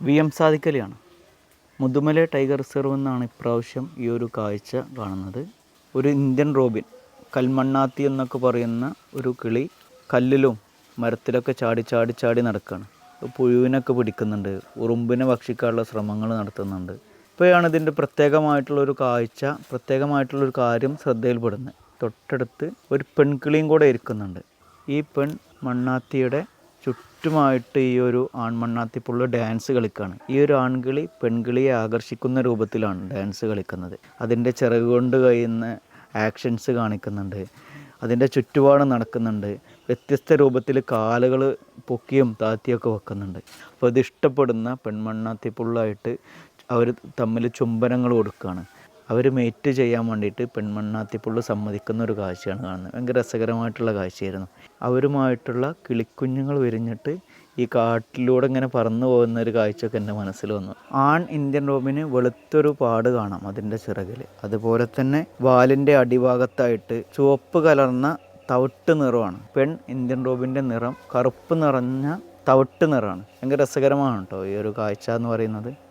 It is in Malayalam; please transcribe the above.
വി എം സാദിക്കലിയാണ് മുതുമല ടൈഗർ റിസർവ് എന്നാണ് ഇപ്രാവശ്യം ഈ ഒരു കാഴ്ച കാണുന്നത്. ഒരു ഇന്ത്യൻ റോബിൻ കൽമണ്ണാത്തി എന്നൊക്കെ പറയുന്ന ഒരു കിളി കല്ലിലും മരത്തിലൊക്കെ ചാടി ചാടി ചാടി നടക്കുകയാണ് പുഴുവിനൊക്കെ പിടിക്കുന്നുണ്ട് ഉറുമ്പിനെ ഭക്ഷിക്കാനുള്ള ശ്രമങ്ങൾ നടത്തുന്നുണ്ട്. ഇപ്പോഴാണ് ഇതിന്റെ പ്രത്യേകമായിട്ടുള്ളൊരു കാഴ്ച പ്രത്യേകമായിട്ടുള്ളൊരു കാര്യം ശ്രദ്ധയിൽപ്പെടുന്നത്. തൊട്ടടുത്ത് ഒരു പെൺകിളിയും കൂടെ ഇരിക്കുന്നുണ്ട്. ഈ പെൺ മണ്ണാത്തിയുടെ ചുറ്റുമായിട്ട് ഈ ഒരു ആൺമണ്ണാത്തിപ്പുള്ള ഡാൻസ് കളിക്കുകയാണ് ഈ ഒരു ആൺകിളി പെൺകിളിയെ ആകർഷിക്കുന്ന രൂപത്തിലാണ് ഡാൻസ് കളിക്കുന്നത്. അതിന്റെ ചിറക് കൊണ്ട് കഴിയുന്ന ആക്ഷൻസ് കാണിക്കുന്നുണ്ട്. അതിന്റെ ചുറ്റുപാട് നടക്കുന്നുണ്ട്. വ്യത്യസ്ത രൂപത്തിൽ കാലുകൾ പൊക്കിയും താത്തിയൊക്കെ വെക്കുന്നുണ്ട്. അപ്പോൾ ഇത് ഇഷ്ടപ്പെടുന്ന പെൺമണ്ണാത്തി പുള്ളായിട്ട് അവർ തമ്മിൽ ചുംബനങ്ങൾ കൊടുക്കുകയാണ്. അവർ മേറ്റ് ചെയ്യാൻ വേണ്ടിയിട്ട് പെൺമണ്ണാത്തിപ്പുള്ള സമ്മതിക്കുന്ന ഒരു കാഴ്ചയാണ് കാണുന്നത്. ഭയങ്കര രസകരമായിട്ടുള്ള കാഴ്ചയായിരുന്നു. അവരുമായിട്ടുള്ള കിളിക്കുഞ്ഞുങ്ങൾ വിരിഞ്ഞിട്ട് ഈ കാട്ടിലൂടെ ഇങ്ങനെ പറന്നു പോകുന്ന ഒരു കാഴ്ചയൊക്കെ എന്റെ മനസ്സിൽ വന്നു. ആൺ ഇന്ത്യൻ റോബിന് വെളുത്തൊരു പാട് കാണാം അതിന്റെ ചിറകിൽ. അതുപോലെ തന്നെ വാലിന്റെ അടിഭാഗത്തായിട്ട് ചുവപ്പ് കലർന്ന തവിട്ട് നിറമാണ്. പെൺ ഇന്ത്യൻ റോബിന്റെ നിറം കറുപ്പ് നിറഞ്ഞ തവിട്ട് നിറമാണ്. ഭയങ്കര രസകരമാണ് കേട്ടോ ഈ ഒരു കാഴ്ച എന്ന് പറയുന്നത്.